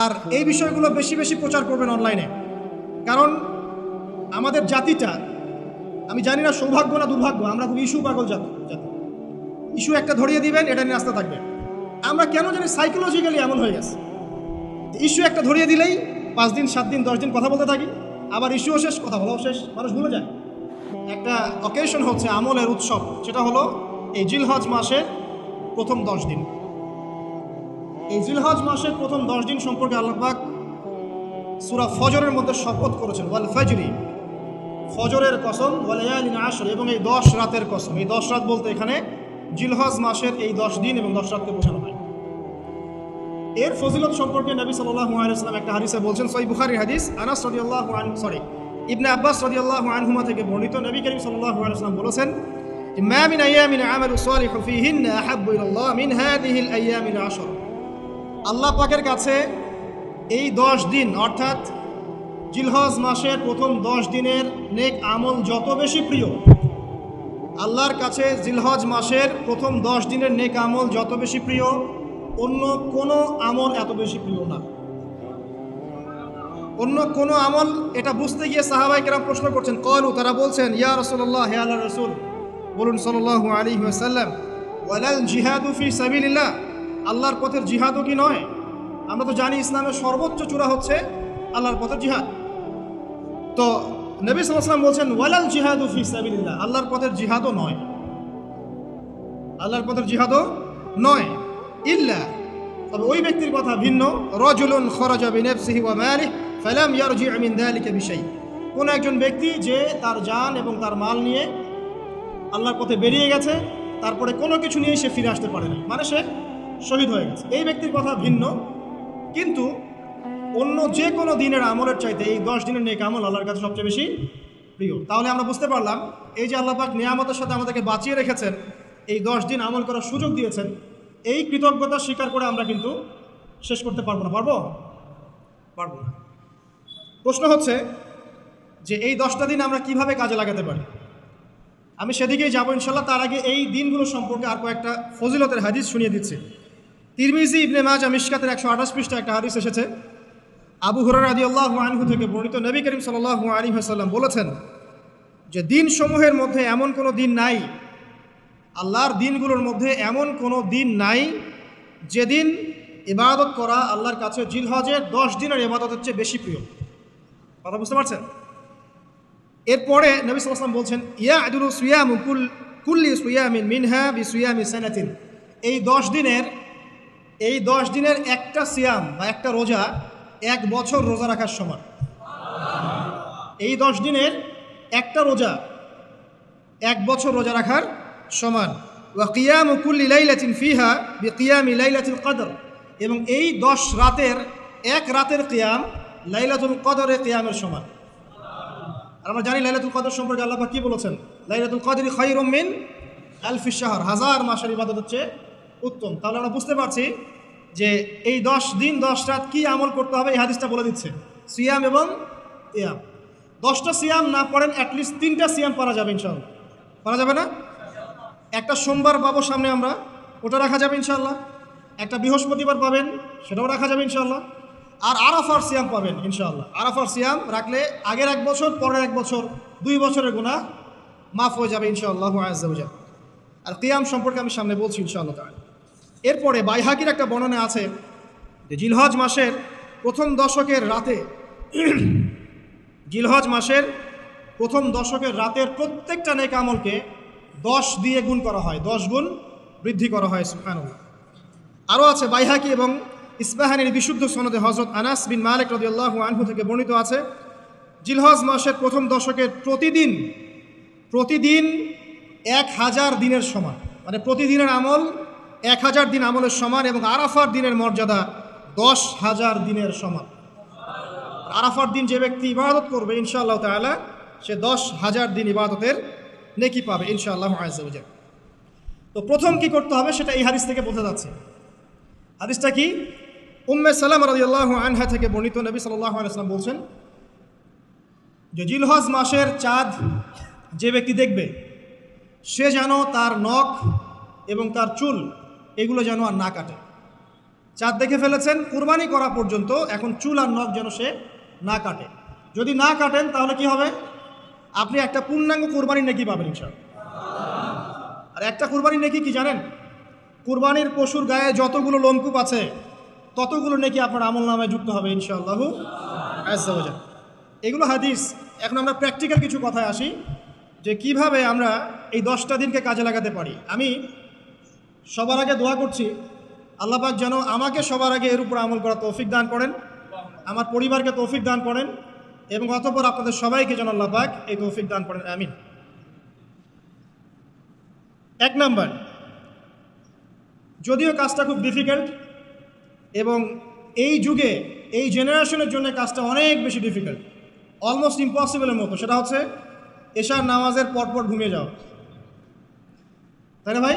আর এই বিষয়গুলো বেশি বেশি প্রচার করবেন অনলাইনে কারণ আমাদের জাতিটা, আমি জানি না সৌভাগ্য না দুর্ভাগ্য, আমরা খুব ইস্যু পাগল জাতি জাতি। ইস্যু একটা ধরিয়ে দিবেন, এটা নিয়ে আসতে থাকবে। আমরা কেন জানি সাইকোলজিক্যালি এমন হয়ে গেছে। ইস্যু একটা ধরিয়ে দিলেই পাঁচ দিন, সাত দিন, দশ দিন কথা বলতে থাকি, আবার ইস্যুও শেষ, কথা বলাও শেষ, মানুষ ভুলে যায়। একটা অকেশন হচ্ছে আমলের উৎসব, সেটা হলো এই জিলহজ মাসের প্রথম দশ দিন। এই জিলহজ মাসের প্রথম দশ দিন সম্পর্কে আল্লাহবাক সুরা ফজরের মধ্যে শপথ করেছেন, ওয়াল ফজরি। ফজরের কসম ওয়ালায়ালিন আসর এবং এই দশ রাতের কসম। এই দশ রাত বলতে এখানে জিলহজ মাসের এই দশ দিন এবং দশ রাতকে বোঝানো হয়। এর ফজিলত সম্পর্কে নবী সাল্লাল্লাহু আলাইহি ওয়াসাল্লাম একটা হাদিসে বলছেন, সহিহ বুখারীর হাদিস, আনাস রাদিয়াল্লাহু সরি, ইবনে আব্বাস রাদিয়াল্লাহু আনহুমা থেকে বর্ণিত নবী করিম সাল্লাল্লাহু আলাইহি ওয়াসাল্লাম বলেছেন যে আইয়ামিন আমালু সালিহু ফীহিন্না আহাব্বু ইলাল্লাহ মিন হাযিহিল আইয়ামিল আশর। আল্লাহ পাকের কাছে এই দশ দিন, অর্থাৎ জিলহজ মাসের প্রথম দশ দিনের নেক আমল যত বেশি প্রিয়, আল্লাহর কাছে জিলহজ মাসের প্রথম দশ দিনের নেক আমল যত বেশি প্রিয়, অন্য কোনো আমল এত বেশি প্রিয় না। অন্য কোনো আমল, এটা বুঝতে গিয়ে সাহাবাই কেরাম প্রশ্ন করছেন, কলু, তারা বলছেন, ইয়া রসল্লাহ হে আল্লাহ রসুল, বলুন সাল্লাহ আলী ওয়াসাল্লাম, ওয়ালাল জিহাদু ফি সাবিলিল্লাহ আল্লাহর পথের জিহাদও কি নয়? আমরা তো জানি ইসলামের সর্বোচ্চ চূড়া হচ্ছে আল্লাহর পথের জিহাদ। তো নবী সাল্লাম বলছেন, ওয়ালাল জিহাদু ফি সাবিলিল্লাহ। আল্লাহর পথের জিহাদও নয়। আল্লাহর পথের জিহাদও নয়। ইল্লা, তবে ওই ব্যক্তির কথা ভিন্ন। রজুলুন খরাজা কোন একজন ব্যক্তি যে তার জান এবং তার মাল নিয়ে আল্লাহর পথে বেরিয়ে গেছে, তারপরে কোনো কিছু নিয়ে সে ফিরে আসতে পারে না। মানে সে শহীদ হয়ে গেছে। এই ব্যক্তির কথা ভিন্ন, কিন্তু অন্য যে কোনো দিনের আমলের চাইতে এই দশ দিনের নেক আমল আল্লাহর কাছে সবচেয়ে বেশি প্রিয়। তাহলে আমরা বুঝতে পারলাম, এই যে আল্লাহ পাক নিয়ামতের সাথে আমাদেরকে বাঁচিয়ে রেখেছেন, এই দশ দিন আমল করার সুযোগ দিয়েছেন, এই কৃতজ্ঞতা স্বীকার করে আমরা কিন্তু শেষ করতে পারব না। পারব? পারব না। প্রশ্ন হচ্ছে যে এই দশটা দিন আমরা কীভাবে কাজে লাগাতে পারি? আমি সেদিকেই যাব ইনশাল্লাহ, তার আগে এই দিনগুলো সম্পর্কে আর কয়েকটা ফজিলতের হাদিস শুনিয়ে দিচ্ছি। তিরমিজি ইবনে মাজা মিশকাতের একশো আঠাশ পৃষ্ঠা একটা হাদিস এসেছে। আবু হুরার আদি আল্লাহ আনহু থেকে বর্ণিত নবী করিম সাল্লাহ আলী হাসাল্লাম বলেছেন যে দিন সমূহের মধ্যে এমন কোনো দিন নাই, আল্লাহর দিনগুলোর মধ্যে এমন কোনো দিন নাই যেদিন ইবাদত করা আল্লাহর কাছে জিলহজের দশ দিনের ইবাদতের চেয়ে বেশি প্রিয়। কথা বুঝতে পারছেন? এরপরে নবী সাল্লাম বলছেন ইয়া আদুল সুয়াম কুল, কুল্লি সুয়ামিন মিনহা বি সুয়ামি সানাতিন। এই দশ দিনের এই দশ দিনের একটা সিয়াম বা একটা রোজা এক বছর রোজা রাখার সমান। এই দশ দিনের একটা রোজা এক বছর রোজা রাখার সমান। ওয়া কিয়াম কুল্লি লাইলাতিন ফিহা বি কিয়ামি লাইলাতুল কদর। এবং এই দশ রাতের এক রাতের কিয়াম লাইলাতুল কদরে কিয়ামের সমান। আর আমরা জানি লাইলাতুল কদর সম্পর্কে আল্লাহ কি বলেছেন? লাইলাতুল কদরি মিন আলফি শাহর। হাজার মাসের ইবাদত হচ্ছে উত্তম। তাহলে আমরা বুঝতে পারছি যে এই দশ দিন, দশ রাত কি আমল করতে হবে, এই হাদিসটা বলে দিচ্ছে। সিয়াম এবং ইয়াম দশটা সিয়াম না পড়েন অ্যাটলিস্ট তিনটা সিয়াম পারা যাবে ইনশাল্লাহ পারা যাবে না? একটা সোমবার পাবো সামনে আমরা, ওটা রাখা যাবে ইনশাল্লাহ একটা বৃহস্পতিবার পাবেন, সেটাও রাখা যাবে ইনশাল্লাহ আর আরাফার সিয়াম পাবেন ইনশাল্লাহ আরাফার সিয়াম রাখলে আগের এক বছর, পরের এক বছর, দুই বছরের গুণা মাফ হয়ে যাবে ইনশাআল্লাহ আর কিয়াম সম্পর্কে আমি সামনে বলছি ইনশাআল্লাহ তাআলা। এরপরে বাইহাকির একটা বর্ণনা আছে যে জিলহজ মাসের প্রথম দশকের রাতে, জিলহজ মাসের প্রথম দশকের রাতের প্রত্যেকটা নেক আমলকে দশ দিয়ে গুণ করা হয়, দশ গুণ বৃদ্ধি করা হয় সুফানুল্লাহ আরও আছে বাইহাকি এবং ইসবাহানির বিশুদ্ধ সনদে হজরত আনাস বিন মালিক রদিয়াল্লাহু আনহু থেকে বর্ণিত আছে, জিলহজ মাসের প্রথম দশকের প্রতিদিন প্রতিদিন এক হাজার দিনের সমান মানে প্রতিদিনের আমল এক হাজার দিন আমলের সমান এবং আরাফার দিনের মর্যাদা দশ হাজার দিনের সমান। আরাফার দিন যে ব্যক্তি ইবাদত করবে, ইনশাআল্লাহ তাআলা, সে দশ হাজার দিন ইবাদতের নেকি পাবে, ইনশাআল্লাহ আজাল তো প্রথম কি করতে হবে সেটা এই হাদিস থেকে বোঝা যাচ্ছে। হাদিসটা কি? উম্মে সালাম রাদিয়াল্লাহু আনহা থেকে বর্ণিত নবী সাল্লাল্লাহু আলাইহি সাল্লাম বলছেন, যে জিলহজ মাসের চাঁদ যে ব্যক্তি দেখবে, সে যেন তার নখ এবং তার চুল এগুলো যেন আর না কাটে। চাঁদ দেখে ফেলেছেন, কুরবানি করা পর্যন্ত এখন চুল আর নখ যেন সে না কাটে। যদি না কাটেন, তাহলে কি হবে? আপনি একটা পূর্ণাঙ্গ কুরবানির নেকি পাবেন ইনশাল আর একটা কুরবানির নেকি কি জানেন? কুরবানির পশুর গায়ে যতগুলো লোমকূপ আছে, ততগুলো নেকি আপনার আমল নামে যুক্ত হবে ইনশাআল্লাহু এগুলো হাদিস। এখন আমরা প্র্যাকটিক্যাল কিছু কথায় আসি যে কীভাবে আমরা এই দশটা দিনকে কাজে লাগাতে পারি। আমি সবার আগে দোয়া করছি, আল্লাহ পাক যেন আমাকে সবার আগে এর উপর আমল করা তৌফিক দান করেন, আমার পরিবারকে তৌফিক দান করেন এবং অতপর আপনাদের সবাইকে যেন আল্লাহ পাক এই তৌফিক দান করেন, আমিন। এক নাম্বার, যদিও কাজটা খুব ডিফিকাল্ট এবং এই যুগে, এই জেনারেশনের জন্য কাজটা অনেক বেশি ডিফিকাল্ট অলমোস্ট ইম্পসিবলের মতো, সেটা হচ্ছে এশার নামাজের পরপর ঘুমিয়ে যাওয়া। তাই না ভাই?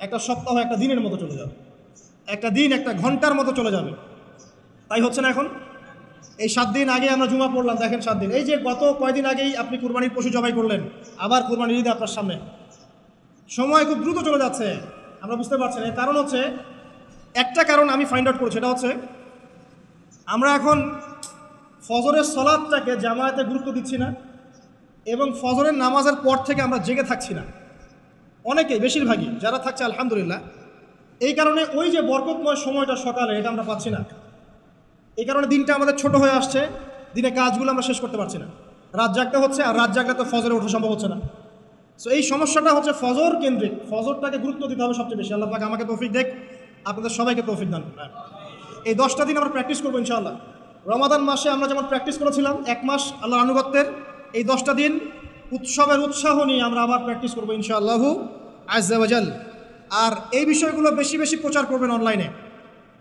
একটা সপ্তাহ, একটা দিনের মতো চলে যাবে। একটা দিন, একটা ঘণ্টার মতো চলে যাবে। তাই হচ্ছে না এখন? এই সাত দিন আগে আমরা জুমা পড়লাম, দেখেন সাত দিন। এই যে গত কয়দিন আগেই আপনি কুরবানির পশু জবাই করলেন, আবার কুরবানির ঈদে আপনার সামনে। সময় খুব দ্রুত চলে যাচ্ছে, আমরা বুঝতে পারছি না। কারণ হচ্ছে, একটা কারণ আমি ফাইন্ড আউট করছি, সেটা হচ্ছে, আমরা এখন ফজরের সলাদটাকে জামায়াতে গুরুত্ব দিচ্ছি না, এবং ফজরের নামাজের পর থেকে আমরা জেগে থাকছি না। অনেকেই, বেশিরভাগই, যারা থাকছে, আলহামদুলিল্লাহ, এই কারণে ওই যে বরকতময় সময়টা সকালে, এটা আমরা পাচ্ছি না। এই কারণে দিনটা আমাদের ছোট হয়ে আসছে, দিনে কাজগুলো আমরা শেষ করতে পারছি না। রাত জাগতে হচ্ছে, আর রাত জাগলে তো ফজরে ওঠা সম্ভব হচ্ছে না। সো এই সমস্যাটা হচ্ছে ফজর কেন্দ্রিক। ফজরটাকে গুরুত্ব দিতে হবে সবচেয়ে বেশি। আল্লাহ পাক আমাকে তৌফিক দেখ, আপনাদের সবাইকে তৌফিক দান। এই দশটা দিন আমরা প্র্যাকটিস করব ইনশাআল্লাহ। রমাদান মাসে আমরা যেমন প্র্যাকটিস করেছিলাম, এক মাস আল্লাহর আনুগত্যের, এই দশটা দিন উৎসবের উৎসাহ নিয়ে আমরা আবার প্র্যাকটিস করব ইনশাআল্লাহু আজাল আর এই বিষয়গুলো বেশি বেশি প্রচার করবেন অনলাইনে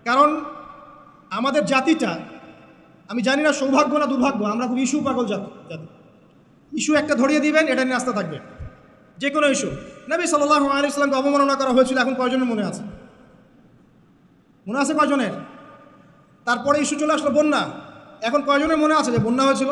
কারণ আমাদের জাতিটা, আমি জানি না সৌভাগ্য না দুর্ভাগ্য, আমরা খুব ইস্যু পাগল জাতি জাতি। ইস্যু একটা ধরিয়ে দিবেন, এটা নিয়ে আসতে থাকবে। যে কোনো ইস্যু। নবী সাল্লাহ আলী ইসলামকে অবমাননা করা হয়েছিল, এখন কয়জনের মনে আছে? মনে আছে কয়জনের? তারপরে ইস্যু চলে আসলো বন্যা। এখন কয়জনের মনে আছে যে বন্যা হয়েছিল?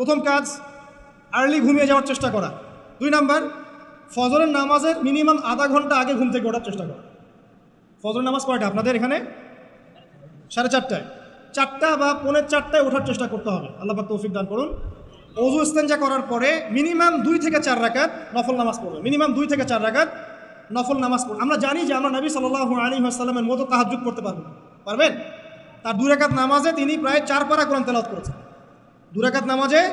প্রথম কাজ আর্লি ঘুমিয়ে যাওয়ার চেষ্টা করা। দুই নাম্বার, ফজরের নামাজের মিনিমাম আধা ঘণ্টা আগে ঘুম থেকে ওঠার চেষ্টা করা। ফজরের নামাজ কয়টা? আপনাদের এখানে? সাড়ে চারটায়। চারটা বা পৌনে চারটায় ওঠার চেষ্টা করতে হবে। আল্লাহ তৌফিক দান করুন। অজু ইস্তেঞ্জা করার পরে মিনিমাম দুই থেকে চার রাকাত নফল নামাজ পড়বে। মিনিমাম দুই থেকে চার রাকাত নফল নামাজ পড়বে। আমরা জানি যে আমরা নবী সাল্লাহ আলী আসসালামের মতো তাহাজুদ করতে পারব পারবেন? তার দু রাকাত নামাজে তিনি প্রায় চার পারা কোরআন তেলাওয়াত করেছেন। দু রাকাত নামাজে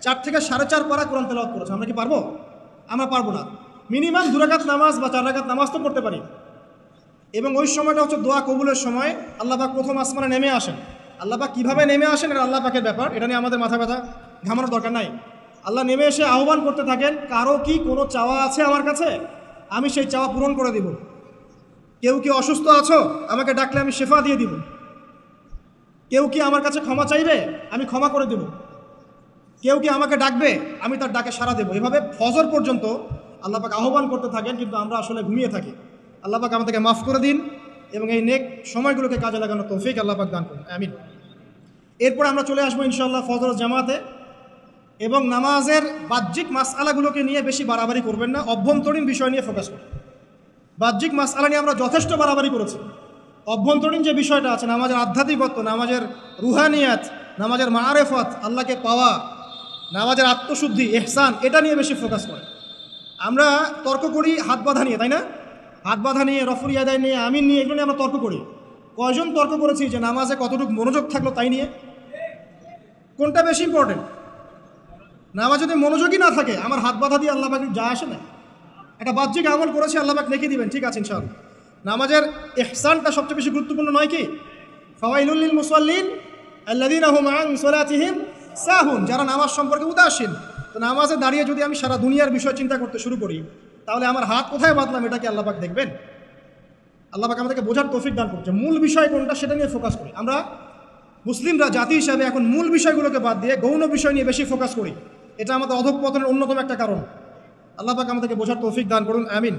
চার থেকে সাড়ে চার পারা কোরআন তেলাওয়াত করেছে। আমরা কি পারব? আমরা পারব না। মিনিমাম দুরাকাত নামাজ বা চার রাকাত নামাজ তো পড়তে পারি। এবং ওই সময়টা হচ্ছে দোয়া কবুলের সময়। আল্লাহ পাক প্রথম আসমানে নেমে আসেন। আল্লাহ পাক কীভাবে নেমে আসেন এটা আল্লাহ পাকের ব্যাপার। এটা নিয়ে আমাদের মাথা ব্যথা, ঘামানোর দরকার নাই। আল্লাহ নেমে এসে আহ্বান করতে থাকেন, কারও কি কোনো চাওয়া আছে আমার কাছে? আমি সেই চাওয়া পূরণ করে দিব। কেউ কি অসুস্থ আছো? আমাকে ডাকলে আমি শেফা দিয়ে দিব। কেউ কি আমার কাছে ক্ষমা চাইবে? আমি ক্ষমা করে দেব। কেউ কি আমাকে ডাকবে? আমি তার ডাকে সাড়া দেবো। এভাবে ফজর পর্যন্ত আল্লাহ পাক আহ্বান করতে থাকেন, কিন্তু আমরা আসলে ঘুমিয়ে থাকি। আল্লাহ পাক আমাদেরকে মাফ করে দিন এবং এই নেক সময়গুলোকে কাজে লাগানো তৌফিক আল্লাহ পাক দান করুন। আমিন। এরপর আমরা চলে আসব ইনশাল্লাহ ফজর জামাতে এবং নামাজের বাহ্যিক মাসআলাগুলোকে নিয়ে বেশি বাড়াবাড়ি করবেন না, অভ্যন্তরীণ বিষয় নিয়ে ফোকাস করবেন বাহ্যিক মাসআলা নিয়ে আমরা যথেষ্ট বাড়াবাড়ি করেছি। অভ্যন্তরীণ যে বিষয়টা আছে, নামাজের আধ্যাত্মিকত্ব, নামাজের রুহানিয়াত, নামাজের মারেফত আল্লাহকে পাওয়া, নামাজের আত্মশুদ্ধি এহসান এটা নিয়ে বেশি ফোকাস করে। আমরা তর্ক করি হাত বাঁধা নিয়ে, তাই না? হাত বাঁধা নিয়ে রফরি আদায় নিয়ে, আমিন নিয়ে, এগুলো নিয়ে আমরা তর্ক করি। কয়জন তর্ক করেছি যে নামাজে কতটুকু মনোযোগ থাকল তাই নিয়ে? কোনটা বেশি ইম্পর্টেন্ট নামাজ যদি মনোযোগই না থাকে, আমার হাত বাধা দিয়ে আল্লাহ যা আসে না। একটা বাহ্যিক আমল করেছি, আল্লাহ লিখে দিবেন, ঠিক আছে, ইনশাআল্লাহ। নামাজের ইহসানটা সবচেয়ে বেশি গুরুত্বপূর্ণ নয় কি? ফাওয়াইলুল মুসাল্লিন আল্লাদিন হুম আন সালাতিহিম সাহুন, যারা নামাজ সম্পর্কে উদাসীন। তো নামাজে দাঁড়িয়ে যদি আমি সারা দুনিয়ার বিষয় চিন্তা করতে শুরু করি, তাহলে আমার হাত কোথায় বাঁধলাম এটা কি আল্লাহ পাক দেখবেন? আল্লাহ পাক আমাদেরকে বোঝার তৌফিক দান করছে। মূল বিষয় কোনটা সেটা নিয়ে ফোকাস করি। আমরা মুসলিমরা, জাতি হিসাবে এখন মূল বিষয়গুলোকে বাদ দিয়ে গৌণ বিষয় নিয়ে বেশি ফোকাস করি। এটা আমাদের অধঃপতনের অন্যতম একটা কারণ। আল্লাহ পাক আমাদেরকে বোঝার তৌফিক দান করুন। আমিন।